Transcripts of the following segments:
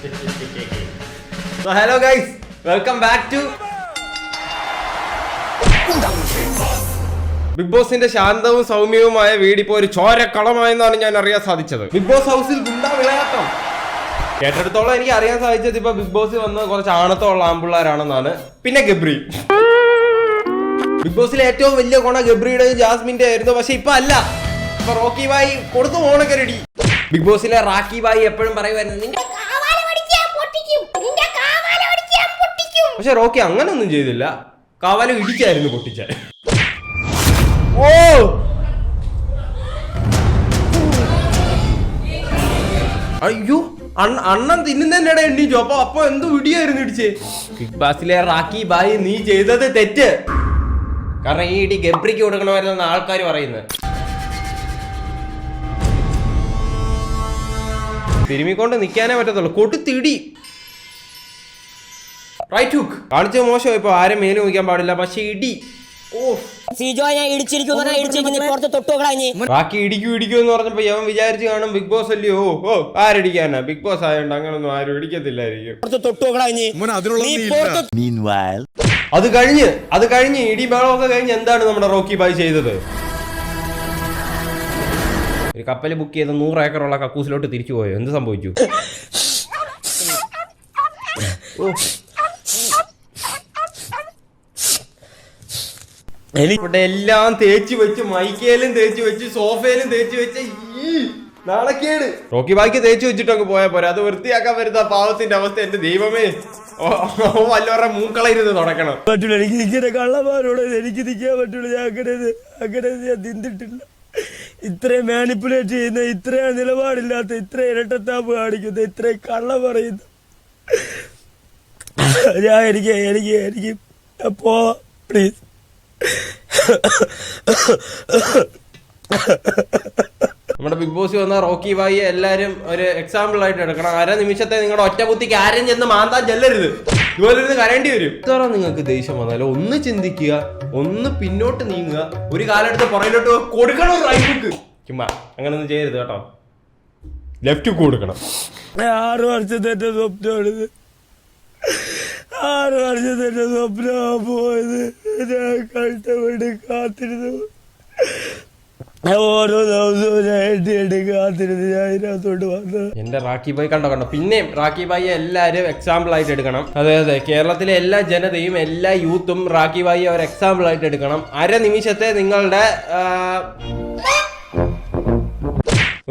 So hello guys, welcome back to big ബോസിന്റെ ശാന്തവും സൗമ്യവുമായ വീട് ഇപ്പോൾ ഒരു ചോരക്കളമായെന്നാണ് ഞാൻ അറിയാൻ സാധിച്ചത്. ബിഗ് ബോസ് ഹൗസിൽ ഗുണ്ടാ വിളയാട്ടം. കേട്ടെടുത്തോളം എനിക്ക് അറിയാൻ സാധിച്ചത് ഇപ്പൊ ബിഗ് ബോസിൽ വന്ന് കുറച്ച് ആണത്തോളം ആമ്പിള്ളാരാണെന്നാണ് പിന്നെ ഗബ്രി. ബിഗ് ബോസിലെ ഏറ്റവും വലിയ കൊണ ഗബ്രിയുടെ ജാസ്മിന്റെ ആയിരുന്നു. പക്ഷെ ഇപ്പൊ അല്ല. ഇപ്പൊ റോക്കി ബായി കൊടുത്തു പോണക്കരടി ബിഗ് ബോസിലെ റാക്കി ബായി എപ്പോഴും പറയുമായിരുന്നു പക്ഷെ റോക്കി അങ്ങനൊന്നും ചെയ്തില്ല. കവല ഇടിച്ചായിരുന്നു പൊട്ടിച്ച ഓ! അയ്യോ അണ്ണ- അണ്ണൻ തിന്നുന്നതിനിടെ എണ്ണീച്ചു അപ്പൊ അപ്പൊ എന്ത് ഇടിയായിരുന്നു ഇടിച്ച്? ബിഗ് ബാസിലെ റാക്കി ബായി നീ ചെയ്തത് തെറ്റ്. കാരണം ഈ ഇടി ഗബ്രിക്ക് കൊടുക്കണമായിരുന്നു ആൾക്കാർ പറയുന്നത്. തിരുമിക്കൊണ്ട് നിൽക്കാനേ പറ്റത്തുള്ളൂ. കൊടുത്തിടി. റൈറ്റ് ഹുക്ക് കാണിച്ച മോശം ഇപ്പൊ ആരും മേലും നോക്കാൻ പാടില്ല. പക്ഷെ ഇടി. ബാക്കി ഇടിക്കൂ ഇടിക്കൂ എന്ന് പറഞ്ഞപ്പോ യവൻ വിചാരിച്ചു കാണും ബിഗ് ബോസ് അല്ലയോ ഓ ഓ ആരടിക്കാനാ? ബിഗ് ബോസ് ആയതുകൊണ്ട് അങ്ങനൊന്നും ആരും ഇടിക്കത്തില്ലായിരിക്കും. അത് കഴിഞ്ഞ് അത് കഴിഞ്ഞ് ഇടി ബഹളമൊക്കെ കഴിഞ്ഞ് എന്താണ് നമ്മുടെ റോക്കി ബായ് ചെയ്തത്? ഒരു കപ്പൽ ബുക്ക് ചെയ്ത നൂറ് ഏക്കറുള്ള കക്കൂസിലോട്ട് തിരിച്ചു പോയോ? എന്ത് സംഭവിച്ചു? ഓ. ഇവിടെ എല്ലാം തേച്ച് വെച്ച് മൈക്കേലും തേച്ച് വെച്ച് സോഫയിലും തേച്ച് വെച്ച് നാളക്കേട് റോക്കി ബാക്കി തേച്ച് വെച്ചിട്ടൊക്കെ പോയാ പോരാ. അത് വൃത്തിയാക്കാൻ വരുന്ന പാവത്തിന്റെ അവസ്ഥ എന്റെ ദൈവമേ. വല്ലവരുടെ മൂക്കളയിരുന്ന് തുടക്കണം പറ്റൂല എനിക്ക് ഇങ്ങനെ കള്ളന്മാരോട് എനിക്ക് നിൽക്കാൻ പറ്റൂല. ഞാൻ അങ്ങനെ അങ്ങനെ ഞാൻ തിന്നിട്ടില്ല ഇത്രയും മാനിപ്പുലേറ്റ് ചെയ്യുന്ന ഇത്രയും നിലപാടില്ലാത്ത ഇത്രയും ഇരട്ടത്താപ്പ് കാണിക്കുന്ന ഇത്രയും കള്ള പറയുന്നു. ഞാൻ എനിക്ക് എനിക്ക് എനിക്ക് പോവാം പ്ലീസ് നമ്മുടെ ബിഗ് ബോസ് വന്ന റോക്കി ബായി എല്ലാരും ഒരു എക്സാമ്പിൾ ആയിട്ട് എടുക്കണം. അര നിമിഷത്തെ നിങ്ങളുടെ ഒറ്റ ബുദ്ധിക്ക് ആരും ചെന്ന് മാന്താൻ ചെല്ലരുത്. ഇതുപോലെ ഇരുന്ന് കരേണ്ടി വരും. ഇത്ര നിങ്ങൾക്ക് ദേഷ്യം വന്നാലും? ഒന്ന് ചിന്തിക്കുക ഒന്ന് പിന്നോട്ട് നീങ്ങുക. ഒരു കാലെടുത്ത് പുറകിലോട്ട് കൊടുക്കണം റൈറ്റ് ചുമ്മാ അങ്ങനൊന്നും ചെയ്യരുത് കേട്ടോ. ലെഫ്റ്റ് കൊടുക്കണം. ആറ് വർഷത്തെ ആറ് വർഷത്തെ എന്റെ സ്വപ്നമാ പോയത്? ഞാൻ കഷ്ടപ്പെട്ട് കാത്തിരുന്നു. ഓരോ ദിവസവും ഞാൻ കാത്തിരുന്ന്. ഞാൻ ഇതിനകത്തോട്ട് വന്നത് എന്റെ റാക്കി ബായി കണ്ടോ കണ്ടോ? പിന്നെയും റാക്കി ബായി എല്ലാരും എക്സാമ്പിൾ ആയിട്ട് എടുക്കണം. അതെ അതെ. കേരളത്തിലെ എല്ലാ ജനതയും എല്ലാ യൂത്തും റാക്കി ബായി ഒരു എക്സാമ്പിൾ ആയിട്ട് എടുക്കണം. അര നിമിഷത്തെ നിങ്ങളുടെ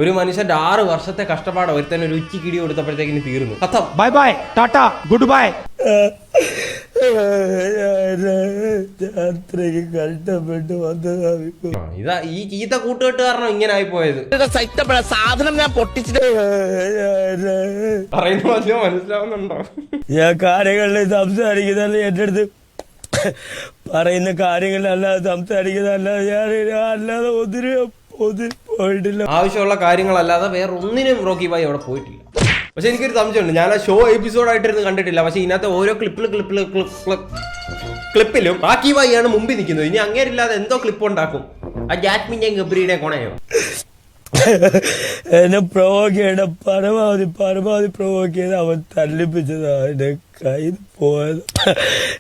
ഒരു മനുഷ്യന്റെ ആറ് വർഷത്തെ കഷ്ടപ്പാട് തന്നെ ഒരു ഉച്ചി കിടി കൊടുത്തപ്പോഴത്തേക്കിന് തീർന്നു. കത്തം bye bye tata goodbye കഷ്ടപ്പെട്ട് വന്നതാ ഇതാ ഈ ചീത്ത കൂട്ടുകെട്ട് കാരണം ഇങ്ങനെ ആയി പോയത് സാധനം ഞാൻ പൊട്ടിച്ചിട്ട്. പറയുന്ന മാധ്യമം മനസ്സിലാവുന്നുണ്ടോ? ഞാൻ കാര്യങ്ങളിൽ സംസാരിക്കുന്നല്ല എന്റെ അടുത്ത്. പറയുന്ന കാര്യങ്ങളിലല്ലാതെ സംസാരിക്കുന്നതല്ലാതെ ഞാൻ അല്ലാതെ ഒത്തിരി പോയിട്ടില്ല ആവശ്യമുള്ള കാര്യങ്ങളല്ലാതെ വേറെ ഒന്നിനും റോക്കി ബായി അവിടെ പോയിട്ടില്ല. പക്ഷെ എനിക്കൊരു സംശയമുണ്ട്. ഞാൻ ആ ഷോ എപ്പിസോഡ് ആയിട്ടിരുന്ന് കണ്ടിട്ടില്ല. പക്ഷെ ഇതിനകത്ത് ഓരോ ക്ലിപ്പിൽ ക്ലിപ്പിൽ ക്ലിപ്പിലും റാക്കി ആണ് മുമ്പിൽ നിൽക്കുന്നത്. ഇനി അങ്ങേരില്ലാതെ എന്തോ ക്ലിപ്പ് ഉണ്ടാക്കും. ആ ജാസ്മിന്റെയും ഗബ്രിയുടെ കൊണയോ? എന്നെ പ്രൊവോക്ക് ചെയ്യണ പരമാവധി പരമാവധി പ്രൊവോക്ക് ചെയ്ത് അവൻ തല്ലിപ്പിച്ചതാണ് കയ്യിൽ പോയത്.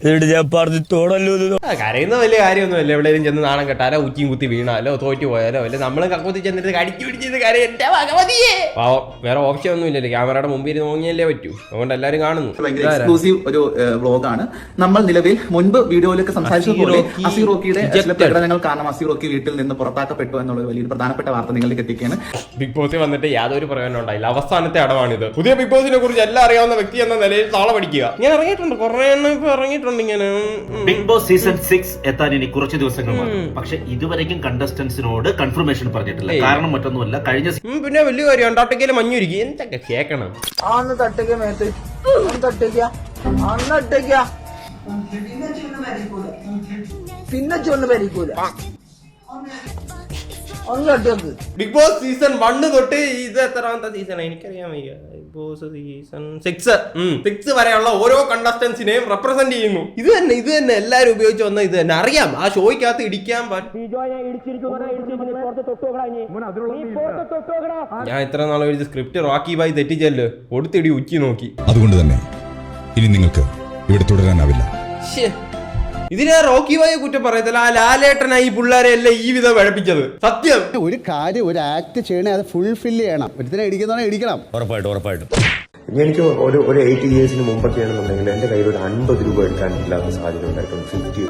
എന്നിട്ട് ഞാൻ പറഞ്ഞു തുടല്ലോ ആ, കരയുന്ന വലിയ കാര്യമൊന്നുമല്ല. എവിടെയും ചെന്ന് നാണം കെട്ടാലോ ഉച്ചിയും കുത്തി വീണാലോ തോറ്റു പോയാലോ അല്ലെ? നമ്മളും കക്കുത്തി ചെന്നിട്ട് കടിച്ചു പിടിച്ചത് കരയോ. എന്റെ ഭഗവതിയെ! പാവം. വേറെ ഓപ്ഷൻ ഒന്നും ഇല്ലല്ലോ ക്യാമറയുടെ മുമ്പിൽ ഇരുന്ന് നോങ്ങിയല്ലേ പറ്റൂ. അതുകൊണ്ട് എല്ലാരും കാണുന്നു. ഭയങ്കര എക്സ്ക്ലൂസീവ് ഒരു വ്ളോഗാണ്. നമ്മൾ നിലവിൽ മുൻപ് വീഡിയോയിലൊക്കെ സംസാരിച്ചതുപോലെ അസി അസീറോക്കിയുടെ അസി റോക്കിയുടെ ചില ejected. പ്രകടനങ്ങൾ കാരണം അസി റോക്കി വീട്ടിൽ നിന്ന് പുറത്താക്കപ്പെട്ടു എന്നുള്ള ഒരു വലിയൊരു പ്രധാനപ്പെട്ട വാർത്ത നിങ്ങളിലേക്ക് എത്തിക്കുകയാണ്. ബിഗ് ബോസിൽ വന്നിട്ട് യാതൊരു പ്രയോജനം ഉണ്ടായില്ല. അവസാനത്തെ അടവാണിത്. പുതിയ ബിഗ് ബോസിനെ കുറിച്ച് എല്ലാം അറിയാവുന്ന വ്യക്തി എന്ന നിലയിൽ താളം പഠിക്കുക ഞാൻ ഇറങ്ങിയിട്ടുണ്ട്. കുറെ എണ്ണം ഇപ്പൊ ഇറങ്ങിയിട്ടുണ്ട് ഇങ്ങനെ. ബിഗ് ബോസ് സീസൺ സിക്സ് എത്താൻ ഇനി കുറച്ച് ദിവസങ്ങൾ മാത്രം പക്ഷെ ഇതുവരെയും കണ്ടസ്റ്റൻസിനോട് കൺഫർമേഷൻ പറഞ്ഞിട്ടില്ല. കാരണം മറ്റൊന്നുമല്ല കഴിഞ്ഞ പിന്നെ വലിയ കാര്യം അന്റാർട്ടിക്കയിൽ മഞ്ഞുരുക്കി എന്തൊക്കെ കേക്കണം? ആന്ന് തട്ടിക്ക മേത്ത്. അന്ന് തട്ടിക്ക അന്ന് പിന്നെ ചൊന്ന് തട്ടിയൊക്കെ ബിഗ് ബോസ് സീസൺ വണ്ണ് തൊട്ട് ഇത് എത്രാമത്തെ സീസൺ എനിക്കറിയാൻ വയ്യ. Big boss season six six വരെയുള്ള ഓരോ കണ്ടസ്റ്റൻസിനെയും റെപ്രസെന്റ് ചെയ്യുന്നു. ഇത് തന്നെ ഇത് തന്നെ. എല്ലാരും ഉപയോഗിച്ച് വന്ന ഇത് തന്നെ. അറിയാം. ആ ഷോയ്ക്കകത്ത് ഇടിക്കാൻ ഞാൻ ഇത്ര നാൾ എഴുതി സ്ക്രിപ്റ്റ് റോക്കി ബായി തെറ്റിച്ചല്ലോ. കൊടുത്തിടി ഉച്ചി നോക്കി. അതുകൊണ്ട് തന്നെ ഇനി നിങ്ങൾക്ക് ഇവിടെ തുടരാനാവില്ല. ഇതിനെ റോക്കി ബായി കുറ്റം പറയത്തില്ല. ആ ലാലേട്ടനായി ഈ പിള്ളേരെ എല്ലാം ഈ വിധം വഴപ്പിച്ചത് സത്യം. ഒരു കാര്യം ഒരു ആക്ട് ചെയ്യണേ അത് ഫുൾഫിൽ ചെയ്യണം. ഒരുത്തിനെ ഇടിക്കുന്നവനെ ഇടിക്കണം. ഉറപ്പായിട്ടും ഉറപ്പായിട്ടും. എനിക്ക് ഒരു ഒരു എയ്റ്റ് ഇയേഴ്സിന് മുമ്പൊക്കെ ആണെന്നുണ്ടെങ്കിൽ എന്റെ കയ്യിൽ ഒരു അൻപത് രൂപ എടുക്കാൻ ഇല്ലാത്ത സാധ്യത ഉണ്ടായിട്ടുണ്ട് ഫിഫ്റ്റി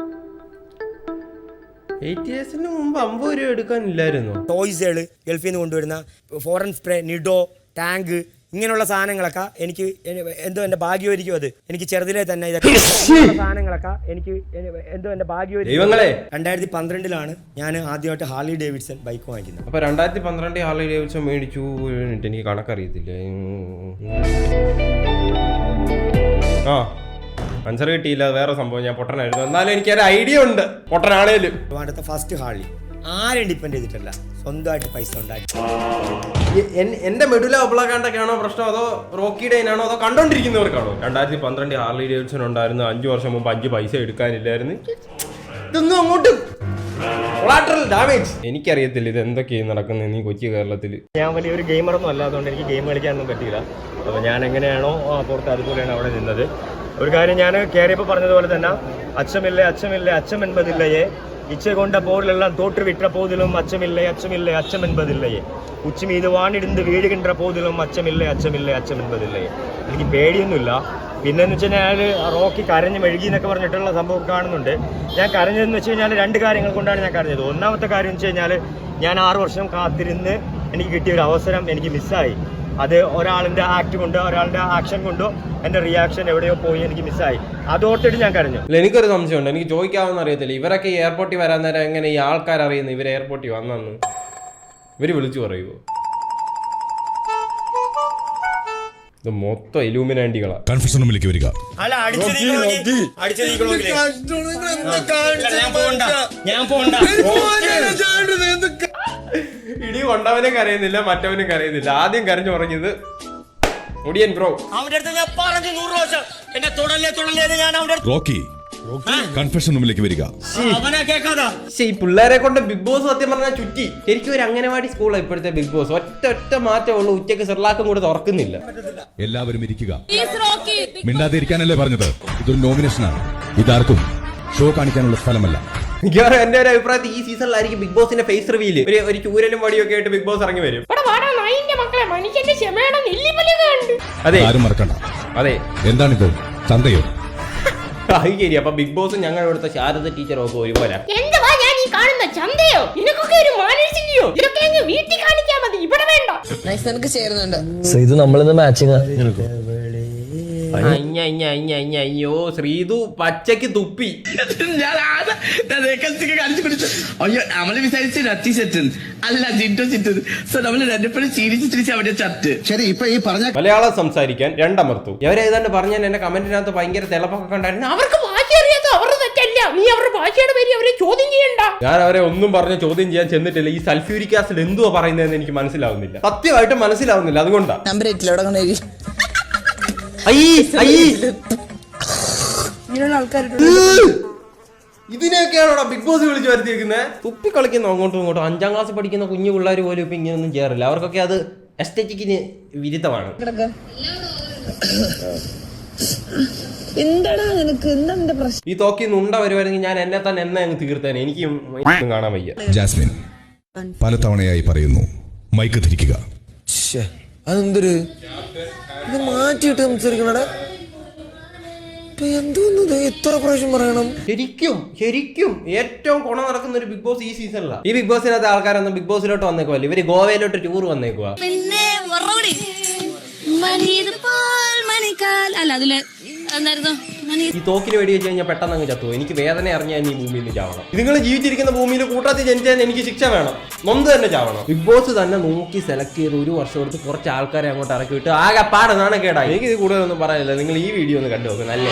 എയ്റ്റ് ഇയേഴ്സിന് മുമ്പ് അമ്പത് രൂപ എടുക്കാനില്ലായിരുന്നു ടോയ്സുകൾ ഗൾഫിൽ നിന്ന് കൊണ്ടുവരുന്ന ഫോറൻ സ്പ്രേ നിഡോ ടാങ്ക് ഇങ്ങനെയുള്ള സാധനങ്ങളൊക്കെ എനിക്ക് എനി- എന്തോ എന്റെ ഭാഗ്യമായിരിക്കും അത്. എനിക്ക് ചെറുതിലെ തന്നെ ഇതൊക്കെ സാധനങ്ങളൊക്കെ എനിക്ക് എനി- എന്തോ എന്റെ ഭാഗ്യമായിരിക്കും രണ്ടായിരത്തി പന്ത്രണ്ടിലാണ് ഞാൻ ആദ്യമായിട്ട് ഹാർലി ഡേവിഡ്സൺ ബൈക്ക് വാങ്ങിക്കുന്നത്. അപ്പൊ രണ്ടായിരത്തി പന്ത്രണ്ട് ഹാർലി ഡേവിഡ്സൺ മേടിച്ചു എനിക്ക് കണക്കറിയത്തില്ല. ആ ആൻസർ കിട്ടിയില്ല വേറെ സംഭവം ഞാൻ പൊട്ടനായിരുന്നു എന്നാലും എനിക്കൊരു ഐഡിയ ഉണ്ട്. പൊട്ടനാണേലും. അടുത്ത ഫസ്റ്റ് ഹാർലി. ആരും ഡിപ്പെൻഡ് ചെയ്തിട്ടല്ല. സ്വന്തമായിട്ട് പൈസ ഉണ്ടാക്കി. എന്റെ മെഡുല ഒബ്ലകാണ്ടൊക്കെയാണോ പ്രശ്നം? അതോ റോക്കി ഡൈനാണോ അതോ കണ്ടോണ്ടിരിക്കുന്നവർക്കാണോ? രണ്ടായിരത്തി പന്ത്രണ്ട് ഹാർലി ഡേവിഡ്സൺ ഉണ്ടായിരുന്നു അഞ്ചു വർഷം മുമ്പ് അഞ്ച് പൈസ എടുക്കാനില്ലായിരുന്നു. ഇതൊന്നും അങ്ങോട്ട് ഡാമേജ് എനിക്കറിയത്തില്ല ഇത് എന്തൊക്കെയാണ് നടക്കുന്നത് ഈ കൊച്ചി കേരളത്തിൽ ഞാൻ വലിയൊരു ഗെയിമറൊന്നും അല്ലാത്തതുകൊണ്ട് എനിക്ക് ഗെയിം കളിക്കാനൊന്നും പറ്റിയില്ല. അപ്പോൾ ഞാൻ എങ്ങനെയാണോ ആ, പുറത്ത് അതുപോലെയാണ് അവിടെ നിന്നത്. ഒരു കാര്യം ഞാൻ കയറിയപ്പോൾ പറഞ്ഞതുപോലെ തന്നെ അച്ഛമില്ലേ അച്ഛമില്ലേ അച്ഛം എൺപതില്ലയേ இச்சை கொண்ட போரிலெல்லாம் தோற்றுவிட்ட போதிலும் அச்சமில்லை அச்சமில்லை அச்சம் என்பதில்லையே ഉച്ച മീത് വാണിടുന്ന് വീഴുകിன்ற പോതിലും അച്ചമില്ല അച്ചമില്ലേ അച്ചം എന്നതില്ലേ എനിക്ക് പേടിയൊന്നുമില്ല. പിന്നെന്ന് വെച്ച് കഴിഞ്ഞാൽ റോക്കി കരഞ്ഞ് മെഴുകി എന്നൊക്കെ പറഞ്ഞിട്ടുള്ള സംഭവം കാണുന്നുണ്ട്. ഞാൻ കരഞ്ഞതെന്ന് വെച്ച് കഴിഞ്ഞാൽ രണ്ട് കാര്യങ്ങൾ കൊണ്ടാണ് ഞാൻ കരഞ്ഞത്. ഒന്നാമത്തെ കാര്യം എന്ന് വെച്ച് കഴിഞ്ഞാൽ ഞാൻ ആറ് വർഷം കാത്തിരുന്ന് എനിക്ക് കിട്ടിയ ഒരു അവസരം എനിക്ക് മിസ്സായി. അത് ഒരാളിന്റെ ആക്ട് കൊണ്ടോ ഒരാളുടെ ആക്ഷൻ കൊണ്ടോ എന്റെ റിയാക്ഷൻ എവിടെയോ പോയി എനിക്ക് മിസ്സായി അതോർത്തിട്ട് ഞാൻ കരഞ്ഞു. എനിക്കൊരു സംശയമുണ്ട്. എനിക്ക് ചോദിക്കാമെന്ന് അറിയത്തില്ല. ഇവരൊക്കെ എയർപോർട്ടിൽ വരാൻ നേരം എങ്ങനെ ഈ ആൾക്കാർ അറിയുന്നു ഇവർ എയർപോർട്ടിൽ വന്നെന്ന്. ഇവർ വിളിച്ചു പറയുമോ ഇത് മൊത്തം ഇലൂമിനാണ്ടികളാ കൺഫ്യൂഷൻ റൂമിലേക്ക് വരിക. അല്ല ഞാൻ പോണ്ട. ഞാൻ പോണ്ട. ഇടി കൊണ്ടവനും കരയുന്നില്ല മറ്റവനും കരയുന്നില്ല. ആദ്യം കരഞ്ഞു പറഞ്ഞത് മുടിയൻ ബ്രോ. അവന്റെ അടുത്ത് ഞാൻ പറഞ്ഞു നൂറ് പ്രാവശ്യം. എന്നെ തുടല്ലേ തുടല്ലേ ഞാൻ അവന്റെ അടുത്ത് റോക്കി റൂമിലേക്ക് വരിക. ഈ പിള്ളേരെ കൊണ്ട് ബിഗ് ബോസ് സത്യം പറഞ്ഞാൽ ചുറ്റി. ശരിക്കും ഒരു അംഗനവാടി സ്കൂളാണ് ഇപ്പോഴത്തെ ബിഗ് ബോസ്. ഒറ്റ ഒറ്റ മാറ്റമേ ഉള്ളൂ ഉച്ചയ്ക്ക് സെർലാക്കും കൂടെ തുറക്കുന്നില്ല. എല്ലാവരും ഇരിക്കുക. മിണ്ടാതിരിക്കാനല്ലേ പറഞ്ഞത്? ഇതൊരു നോമിനേഷനാണ് ഇതാർക്കും ഷോ കാണിക്കാനുള്ള സ്ഥലമല്ല. മിക്കവാറും എന്റെ ഒരു അഭിപ്രായത്തിൽ ഈ സീസണിലായിരിക്കും ബിഗ് ബോസിന്റെ ഫേസ് റിവീൽ ഒരു ഒരു ചൂരലും വടിയൊക്കെ ആയിട്ട് ബിഗ് ബോസ് ഇറങ്ങി വരും. അതെ. ആരും മറക്കണ്ട. അതെ. എന്താണിത്? ചന്തയോ? അത് ശരി അപ്പൊ ബിഗ് ബോസ് ഞങ്ങൾ ഇവിടുത്തെ ശാരദ ടീച്ചർ ഒക്കെ ഒരുപോലെ. എന്തുവാ ഞാൻ ഈ കാണുന്ന ചന്തയോ? നിനക്കൊക്കെ ഒരു മാനസികയോ? ഇതൊക്കെ അങ്ങ് വീട്ടിൽ കാണിക്കാൻ മതി ഇവിടെ വേണ്ട. നിനക്ക് ചേരുന്നുണ്ട്. ഇത് നമ്മളിന്ന് മാച്ചിങ് അയ്യ, ശ്രീതു പച്ചക്ക് തുപ്പി. അയ്യോ നമ്മൾ വിചാരിച്ചു രത്തി സെറ്റ്. അല്ല ജിൻഡോ ചിറ്റൻ സോ നമ്മൾ രണ്ടുപേരും ചിരിച്ച് ചിരിച്ച് അവിടെ ചത്ത്. ശരി ഇപ്പൊ ഈ പറഞ്ഞ മലയാളം സംസാരിക്കാൻ രണ്ടമർത്തു. ഇവരേതാണ്ട് പറഞ്ഞാൽ എന്റെ കമന്റിനകത്ത് ഭയങ്കര തിളപ്പൊക്കെ കണ്ടായിരുന്നു അവർക്ക് ഭാഷ അറിയാത്ത അവരുടെ തെറ്റല്ല. നീ അവരുടെ ഭാഷയുടെ പേര് അവരെ ചോദ്യം ചെയ്യണ്ട. ഞാൻ അവരെ ഒന്നും പറഞ്ഞ് ചോദ്യം ചെയ്യാൻ ചെന്നിട്ടില്ല. ഈ സൾഫ്യൂരിക് ആസിഡ് എന്തുവാ പറയുന്നതെന്ന് എനിക്ക് മനസ്സിലാവുന്നില്ല. സത്യമായിട്ട് മനസ്സിലാവുന്നില്ല. അതുകൊണ്ടാണ് നമ്പർ ഇതിനെയൊക്കെയാണോടാ ബിഗ് ബോസ് വിളിച്ച് വരുത്തിയിരിക്കുന്നത് തുപ്പി കളിക്കുന്ന അങ്ങോട്ടും ഇങ്ങോട്ടും. അഞ്ചാം ക്ലാസ് പഠിക്കുന്ന കുഞ്ഞു പിള്ളേർ പോലും ഇപ്പൊ ഇങ്ങനെയൊന്നും ചെയ്യാറില്ല. അവർക്കൊക്കെ അത് എസ്തറ്റിക്കിന് വിരുദ്ധമാണ്. എന്താടാ നിനക്ക്? എന്താ പ്രശ്നം? ഈ തോക്കി നുണ്ട വരുവാണെങ്കിൽ ഞാൻ എന്നെ തന്നെ എന്നെ അങ്ങ് തീർത്തേനെ. എനിക്ക് കാണാൻ വയ്യ. ജാസ്മിൻ പലതവണയായി പറയുന്നു മൈക്ക് ധരിക്കുക. അതെന്തൊരു? ഇത് മാറ്റിയിട്ട് സംസാരിക്കണടാ. എന്തോന്നത് എത്ര പ്രാവശ്യം പറയണം? ശരിക്കും ശരിക്കും ഏറ്റവും കൊണ നടക്കുന്ന ഒരു ബിഗ് ബോസ് ഈ സീസണിലാണ് ഈ ബിഗ് ബോസിനകത്ത് ആൾക്കാരൊന്നും ബിഗ് ബോസിലോട്ട് വന്നേക്കുവല്ല. ഇവർ ഗോവയിലോട്ട് ടൂർ വന്നേക്കുവാ. പിന്നെ അല്ല അതിൽ എന്തായിരുന്നു? ഈ തോക്കിന് വെടി വെച്ച് കഴിഞ്ഞാൽ പെട്ടെന്ന് അങ്ങ് ചത്തു എനിക്ക് വേദന അറിഞ്ഞാൽ ഈ ഭൂമിയിൽ നിന്ന് ചാവണം. നിങ്ങൾ ജീവിച്ചിരിക്കുന്ന ഭൂമിയിൽ കൂട്ടത്തിൽ ജനിച്ചാൽ എനിക്ക് ശിക്ഷ വേണം. നൊന്ത് തന്നെ ചാവണം. ബിഗ് ബോസ് തന്നെ നോക്കി സെലക്ട് ചെയ്ത് ഒരു വർഷം എടുത്ത് കുറച്ച് ആൾക്കാരെ അങ്ങോട്ട് ഇറക്കി വിട്ട് ആകെ പാട് നാണക്കേടായി. എനിക്ക് ഇത് കൂടുതലൊന്നും പറയാനില്ല. നിങ്ങൾ ഈ വീഡിയോ ഒന്ന് കണ്ടു നോക്ക് നല്ല